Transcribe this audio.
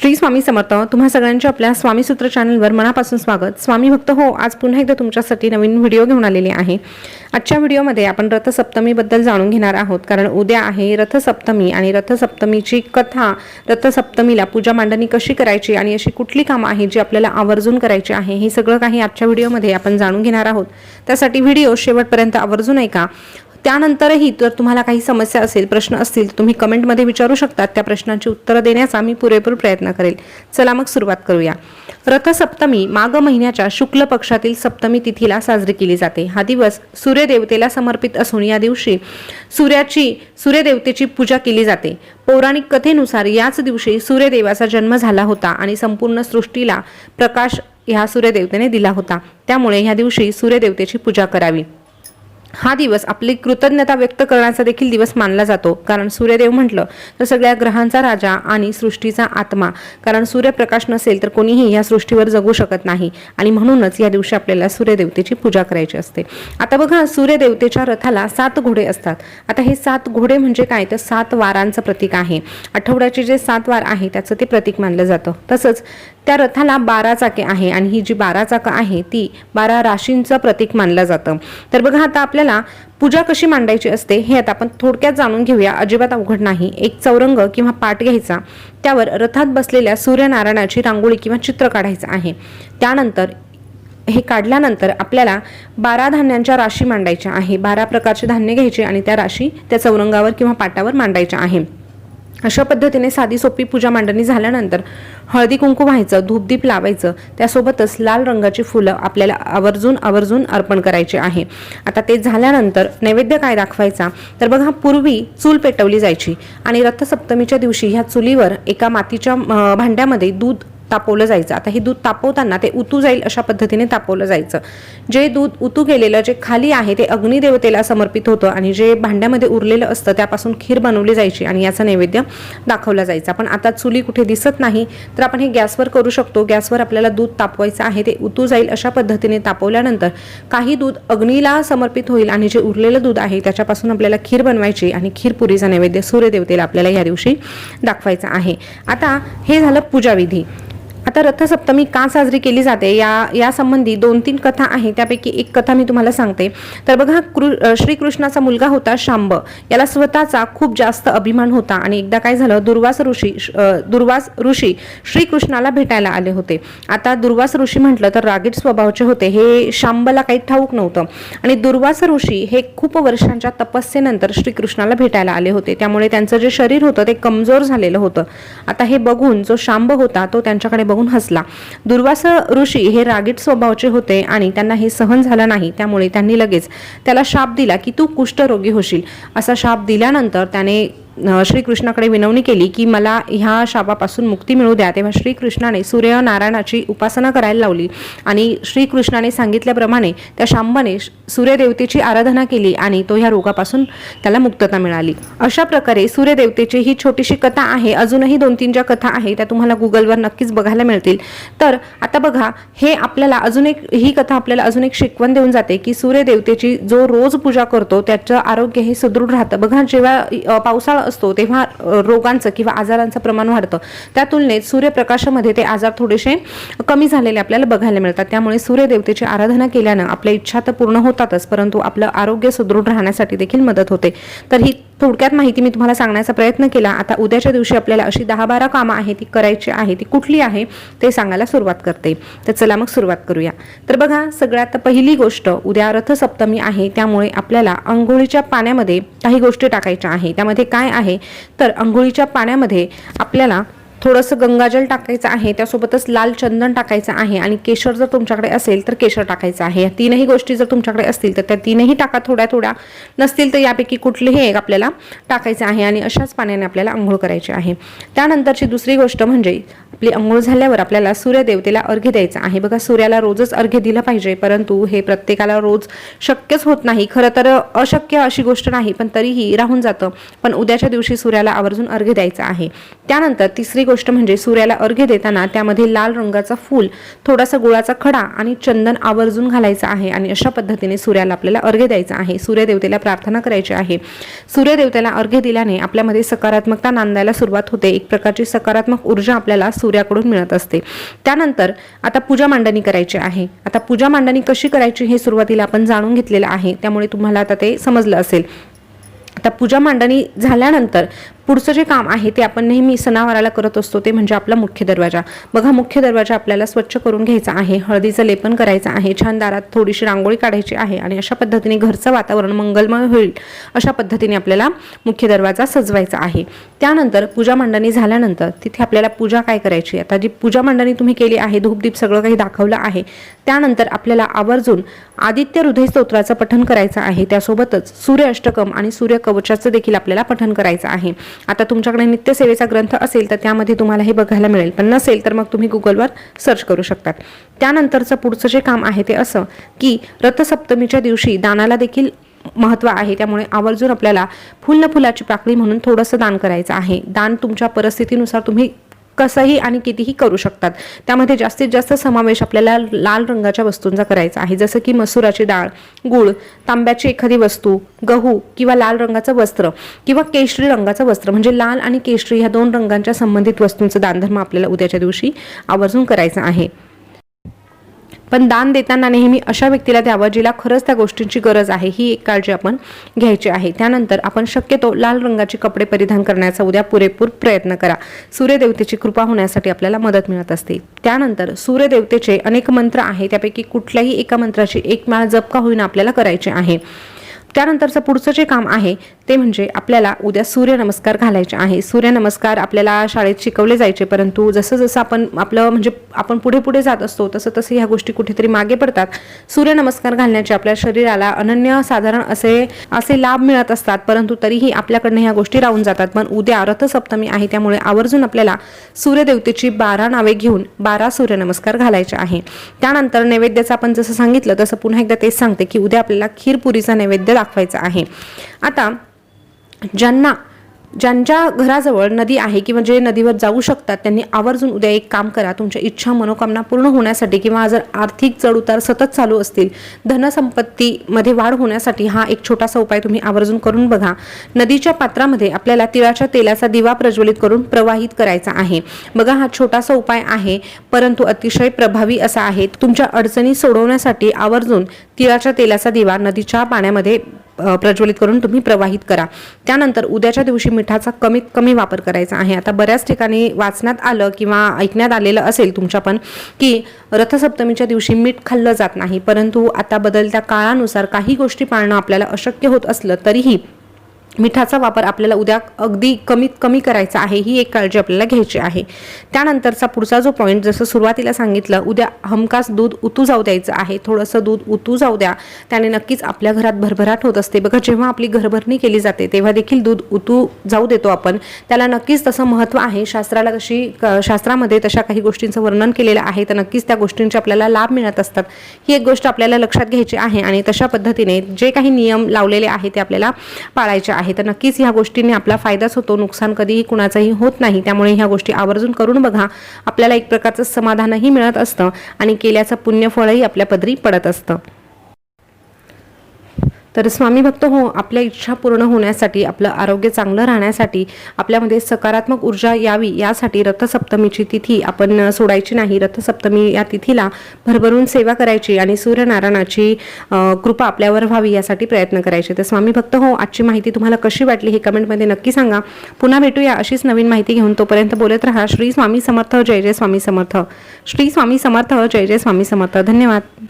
श्री स्वामी समर्थ तुम्हा सगळ्यांचे आपल्या स्वामी सूत्र चॅनलवर मनापासून स्वागत. स्वामी भक्त हो आज पुन्हा एकदा तुमच्यासाठी नवीन व्हिडिओ घेऊन आलेले आहे. आजच्या व्हिडिओमध्ये आपण रथसप्तमीबद्दल जाणून घेणार आहोत. कारण उद्या आहे रथसप्तमी आणि रथसप्तमीची कथा रथसप्तमीला पूजा मांडणी कशी करायची आणि अशी कुठली कामं आहेत जी आपल्याला आवर्जून करायची आहे हे सगळं काही आजच्या व्हिडिओमध्ये आपण जाणून घेणार आहोत. त्यासाठी व्हिडिओ शेवटपर्यंत आवर्जून ऐका. त्यानंतरही जर तुम्हाला काही समस्या असेल प्रश्न असतील तुम्ही कमेंटमध्ये विचारू शकतात त्या प्रश्नांची उत्तरं देण्याचा मी पुरेपूर प्रयत्न करेल. चला मग सुरुवात करूया. रथसप्तमी माघ महिन्याच्या शुक्ल पक्षातील सप्तमी तिथीला साजरी केली जाते. हा दिवस सूर्यदेवतेला समर्पित असून या दिवशी सूर्याची सूर्यदेवतेची पूजा केली जाते. पौराणिक कथेनुसार याच दिवशी सूर्यदेवाचा जन्म झाला होता आणि संपूर्ण सृष्टीला प्रकाश ह्या सूर्यदेवतेने दिला होता. त्यामुळे ह्या दिवशी सूर्यदेवतेची पूजा करावी. हा दिवस आपली कृतज्ञता व्यक्त करण्याचा देखील दिवस मानला जातो. कारण सूर्यदेव म्हटलं तर सगळ्या ग्रहांचा राजा आणि सृष्टीचा आत्मा. कारण सूर्यप्रकाश नसेल तर कोणीही या सृष्टीवर जगू शकत नाही. आणि म्हणूनच या दिवशी आपल्याला सूर्यदेवतेची पूजा करायची असते. आता बघा सूर्यदेवतेच्या रथाला सात घोडे असतात. आता हे सात घोडे म्हणजे काय? तर सात वारांचं प्रतीक आहे. आठवड्याचे जे सात वार आहे त्याचं ते प्रतीक मानलं जातं. तसंच त्या रथाला बारा चाके आहे. आणि ही जी बारा चाकं आहे ती बारा राशींचं प्रतीक मानलं जातं. तर बघा आता आपल्या आपल्याला पूजा कशी मांडायची असते हे आता आपण थोडक्यात जाणून घेऊया. अजिबात अवघड नाही. एक चौरंग किंवा पाट घ्यायचा. त्यावर रथात बसलेल्या सूर्यनारायणाची रांगोळी किंवा चित्र काढायचं आहे. त्यानंतर हे काढल्यानंतर आपल्याला बारा धान्यांच्या राशी मांडायच्या आहे. बारा प्रकारचे धान्य घ्यायचे आणि त्या राशी त्या चौरंगावर किंवा पाटावर मांडायच्या आहे. अशा पद्धतीने साधी सोपी पूजा मांडणी झाल्यानंतर हळदी कुंकू व्हायचं धूपदीप लावायचं त्यासोबतच लाल रंगाची फुलं आपल्याला आवर्जून आवर्जून अर्पण करायचे आहे. आता ते झाल्यानंतर नैवेद्य काय दाखवायचा? तर बघा पूर्वी चूल पेटवली जायची आणि रथसप्तमीच्या दिवशी ह्या चुलीवर एका मातीच्या भांड्यामध्ये दूध तापवलं जायचं. आता हे दूध तापवताना ते उतू जाईल अशा पद्धतीने तापवलं जायचं. जे दूध उतू गेलेलं जे खाली आहे ते अग्निदेवतेला समर्पित होतं आणि जे भांड्यामध्ये उरलेलं असतं त्यापासून खीर बनवली जायची आणि याचा नैवेद्य दाखवला जायचा. पण आता चुली कुठे दिसत नाही तर आपण हे गॅसवर करू शकतो. गॅसवर आपल्याला दूध तापवायचं आहे ते उतू जाईल अशा पद्धतीने तापवल्यानंतर काही दूध अग्नीला समर्पित होईल आणि जे उरलेलं दूध आहे त्याच्यापासून आपल्याला खीर बनवायची आणि खीरपुरीचा नैवेद्य सूर्यदेवतेला आपल्याला या दिवशी दाखवायचा आहे. आता हे झालं पूजाविधी. आता रथसप्तमी का साजरी केली जाते? या यासंबंधी दोन तीन कथा आहे. त्यापैकी एक कथा मी तुम्हाला सांगते. तर बघा कृ श्रीकृष्णाचा मुलगा होता शांब. याला स्वतःचा खूप जास्त अभिमान होता आणि एकदा काय झालं दुर्वास ऋषी श- दुर्वास ऋषी श्रीकृष्णाला भेटायला आले होते. आता दुर्वास ऋषी म्हटलं तर रागीट स्वभावाचे होते. हे शांबला काही ठाऊक नव्हतं. आणि दुर्वास ऋषी हे खूप वर्षांच्या तपस्येनंतर श्रीकृष्णाला भेटायला आले होते. त्यामुळे त्यांचं जे शरीर होतं ते कमजोर झालेलं होतं. आता हे बघून जो शांब होता तो त्यांच्याकडे बघून हसला. दुर्वास ऋषी हे रागीट स्वभावचे होते आणि त्यांना हे सहन झालं नाही त्यामुळे त्यांनी लगेच त्याला शाप दिला की तू कुष्ठरोगी होशील. असा शाप दिल्यानंतर त्याने श्रीकृष्णाकडे विनवणी केली की मला ह्या शापापासून मुक्ती मिळू द्या. तेव्हा श्रीकृष्णाने सूर्यनारायणाची उपासना करायला लावली आणि श्रीकृष्णाने सांगितल्याप्रमाणे त्या शांबाने सूर्यदेवतेची आराधना केली आणि तो ह्या रोगापासून त्याला मुक्तता मिळाली. अशा प्रकारे सूर्यदेवतेची ही छोटीशी कथा आहे. अजूनही दोन तीन ज्या कथा आहे त्या तुम्हाला गुगलवर नक्कीच बघायला मिळतील. तर आता बघा हे आपल्याला अजून एक ही कथा आपल्याला अजून एक शिकवण देऊन जाते की सूर्यदेवतेची जो रोज पूजा करतो त्याचं आरोग्य हे सुदृढ राहतं. बघा जेव्हा पावसाळा असतो तेव्हा रोगांचं किंवा आजारांचं प्रमाण वाढतं. त्या तुलनेत सूर्यप्रकाशामध्ये ते आजार थोडेसे कमी झालेले आपल्याला बघायला मिळतात. त्यामुळे सूर्यदेवतेची आराधना केल्यानं आपल्या इच्छा तर पूर्ण होतातच परंतु आपलं आरोग्य सुदृढ राहण्यासाठी देखील मदत होते. तर ही थोडक्यात माहिती मी तुम्हाला सांगण्याचा प्रयत्न केला. आता उद्याच्या दिवशी आपल्याला अशी दहा बारा कामं आहे ती करायची आहे ती कुठली आहे ते सांगायला सुरुवात करते. तर चला मग सुरुवात करूया. तर बघा सगळ्यात पहिली गोष्ट उद्या रथसप्तमी आहे त्यामुळे आपल्याला अंघोळीच्या पाण्यामध्ये काही गोष्टी टाकायच्या आहे त्यामध्ये काय आहे? तर अंघोळीच्या पाण्यामध्ये आपल्याला थोडंसं गंगाजल टाकायचं आहे त्यासोबतच लाल चंदन टाकायचं आहे आणि केशर जर तुमच्याकडे असेल तर केशर टाकायचं आहे. या तीनही गोष्टी जर तुमच्याकडे असतील तर त्या तीनही टाका थोड्या थोड्या. नसतील तर यापैकी कुठलीही एक आपल्याला टाकायचं आहे आणि अशाच पाण्याने आपल्याला आंघोळ करायची आहे. त्यानंतरची दुसरी गोष्ट म्हणजे आपली आंघोळ झाल्यावर आपल्याला सूर्यदेवतेला अर्घ्य द्यायचा आहे. बघा सूर्याला रोजच अर्घ्य दिलं पाहिजे परंतु हे प्रत्येकाला रोज शक्यच होत नाही. खरं तर अशक्य अशी गोष्ट नाही पण तरीही राहून जातं. पण उद्याच्या दिवशी सूर्याला आवर्जून अर्घ्य द्यायचं आहे. त्यानंतर तिसरी गोष्ट म्हणजे सूर्याला अर्घ्य देताना त्यामध्ये लाल रंगाचा फूल थोडासा गुळाचा खडा आणि चंदन आवर्जून घालायचा आहे आणि अशा पद्धतीने सूर्याला आपल्याला अर्घ्य द्यायचं आहे. सूर्यदेवतेला प्रार्थना करायची आहे. सूर्यदेवतेला अर्घ्य दिल्याने आपल्यामध्ये सकारात्मकता नांदायला सुरुवात होते. एक प्रकारची सकारात्मक ऊर्जा आपल्याला सूर्याकडून मिळत असते. त्यानंतर आता पूजा मांडणी करायची आहे. आता पूजा मांडणी कशी करायची हे सुरुवातीला आपण जाणून घेतलेलं आहे. त्यामुळे तुम्हाला आता ते समजलं असेल. आता पूजा मांडणी झाल्यानंतर पुढचं जे काम आहे ते आपण नेहमी सणावाराला करत असतो ते म्हणजे आपला मुख्य दरवाजा. बघा मुख्य दरवाजा आपल्याला स्वच्छ करून घ्यायचा आहे हळदीचं लेपन करायचं आहे छान दारात थोडीशी रांगोळी काढायची आहे आणि अशा पद्धतीने घरचं वातावरण मंगलमय होईल अशा पद्धतीने आपल्याला मुख्य दरवाजा सजवायचा आहे. त्यानंतर पूजा मांडणी झाल्यानंतर तिथे आपल्याला पूजा काय करायची? आता जी पूजा मांडणी तुम्ही केली आहे धूपदीप सगळं काही दाखवलं आहे त्यानंतर आपल्याला आवर्जून आदित्य हृदय स्तोत्राचं पठण करायचं आहे त्यासोबतच सूर्य अष्टकम आणि सूर्य कवचाचं देखील आपल्याला पठण करायचं आहे. आता तुमच्याकडे नित्यसेवेचा ग्रंथ असेल तर त्यामध्ये तुम्हाला हे बघायला मिळेल. पण नसेल तर मग तुम्ही गुगलवर सर्च करू शकतात. त्यानंतरचं पुढचं जे काम आहे ते असं की रथसप्तमीच्या दिवशी दानाला देखील महत्त्व आहे. त्यामुळे आवर्जून आपल्याला फुल फुलाची पाकळी म्हणून थोडंसं दान करायचं आहे. दान तुमच्या परिस्थितीनुसार तुम्ही कसंही आणि कितीही करू शकतात. त्यामध्ये जास्तीत जास्त समावेश आपल्याला लाल रंगाच्या वस्तूंचा करायचा आहे. जसं की मसुराची डाळ गुळ तांब्याची एखादी वस्तू गहू किंवा लाल रंगाचं वस्त्र किंवा केशरी रंगाचं वस्त्र. म्हणजे लाल आणि केशरी ह्या दोन रंगांच्या संबंधित वस्तूंचं दानधर्म आपल्याला उद्याच्या दिवशी आवर्जून करायचं आहे. पण दान देताना नेहमी अशा व्यक्तीला द्यावं जिला खरंच त्या गोष्टींची गरज आहे ही एक काळजी आपण घ्यायची आहे. त्यानंतर आपण शक्यतो लाल रंगाचे कपडे परिधान करण्याचा उद्या पुरेपूर प्रयत्न करा. सूर्यदेवतेची कृपा होण्यासाठी आपल्याला मदत मिळत असते. त्यानंतर सूर्यदेवतेचे अनेक मंत्र आहे त्यापैकी कुठल्याही एका मंत्राची एक माळ जप का होईना आपल्याला करायचे आहे. त्यानंतरचं पुढचं जे काम आहे ते म्हणजे आपल्याला उद्या सूर्यनमस्कार घालायचे आहे. सूर्यनमस्कार आपल्याला शाळेत शिकवले जायचे परंतु जसं जसं आपण आपलं म्हणजे आपण पुढे पुढे जात असतो तसं तसं ह्या गोष्टी कुठेतरी मागे पडतात. सूर्यनमस्कार घालण्याचे आपल्या शरीराला अनन्य साधारण असे असे लाभ मिळत असतात परंतु तरीही आपल्याकडनं ह्या गोष्टी राहून जातात. पण उद्या रथसप्तमी आहे त्यामुळे आवर्जून आपल्याला सूर्यदेवतेची बारा नावे घेऊन बारा सूर्यनमस्कार घालायचे आहे. त्यानंतर नैवेद्याचं आपण जसं सांगितलं तसं पुन्हा एकदा तेच सांगते की उद्या आपल्याला खीरपुरीचा नैवेद्य दाखवायचा आहे. आता ज्यांना ज्यांच्या घराजवळ नदी आहे किंवा जे नदीवर जाऊ शकतात त्यांनी आवर्जून उद्या एक काम करा. तुमच्या इच्छा मनोकामना पूर्ण होण्यासाठी किंवा जर आर्थिक चढउतार सतत चालू असतील धनसंपत्तीमध्ये वाढ होण्यासाठी हा एक छोटासा उपाय तुम्ही आवर्जून करून बघा. नदीच्या पात्रामध्ये आपल्याला तिळाच्या तेलाचा दिवा प्रज्वलित करून प्रवाहित करायचा आहे. बघा हा छोटासा उपाय आहे परंतु अतिशय प्रभावी असा आहे. तुमच्या अडचणी सोडवण्यासाठी आवर्जून तिळाच्या तेलाचा दिवा नदीच्या पाण्यामध्ये प्रज्वलित करून तुम्ही प्रवाहित करा. त्यानंतर उद्याच्या दिवशी मिठाचा कमीत कमी वापर करायचा आहे. आता बऱ्याच ठिकाणी वाचण्यात आलं किंवा ऐकण्यात आलेलं असेल तुमच्या पण की रथसप्तमीच्या दिवशी मीठ खाल्लं जात नाही. परंतु आता बदलत्या काळानुसार काही गोष्टी पाळणं आपल्याला अशक्य होत असलं तरीही मिठाचा वापर आपल्याला उद्या अगदी कमीत कमी करायचा आहे ही एक काळजी आपल्याला घ्यायची आहे. त्यानंतरचा पुढचा जो पॉईंट जसं सुरुवातीला सांगितलं उद्या हमखास दूध उतू जाऊ द्यायचं आहे थोडंसं दूध उतू जाऊ द्या त्याने नक्कीच आपल्या घरात भरभराट होत असते. बघा जेव्हा आपली घरभरणी केली जाते तेव्हा देखील दूध उतू जाऊ देतो आपण. त्याला नक्कीच तसं महत्त्व आहे शास्त्राला तशी क- शास्त्रामध्ये तशा काही गोष्टींचं वर्णन केलेलं आहे तर नक्कीच त्या गोष्टींचे आपल्याला लाभ मिळत असतात. ही एक गोष्ट आपल्याला लक्षात घ्यायची आहे आणि तशा पद्धतीने जे काही नियम लावलेले आहे ते आपल्याला पाळायचे आहे. तर नक्कीच ह्या गोष्टींनी आपला फायदाच होतो. नुकसान कधीही कुणाचंही होत नाही. त्यामुळे ह्या गोष्टी आवर्जून करून बघा. आपल्याला एक प्रकारचं समाधानही मिळत असतं आणि केल्याचं पुण्यफळही आपल्या पदरी पडत असतं. तर स्वामी भक्त हो आपल्या इच्छा पूर्ण होण्यासाठी आपलं आरोग्य चांगलं राहण्यासाठी आपल्यामध्ये सकारात्मक ऊर्जा यावी यासाठी रथसप्तमीची तिथी आपण सोडायची नाही. रथसप्तमी या तिथीला भरभरून सेवा करायची आणि सूर्यनारायणाची कृपा आपल्यावर व्हावी यासाठी प्रयत्न करायचे. तर स्वामी भक्त हो आजची माहिती तुम्हाला कशी वाटली हे कमेंटमध्ये नक्की सांगा. पुन्हा भेटूया अशीच नवीन माहिती घेऊन. तोपर्यंत बोलत राहा. श्री स्वामी समर्थ जय जय स्वामी समर्थ. श्री स्वामी समर्थ जय जय स्वामी समर्थ. धन्यवाद.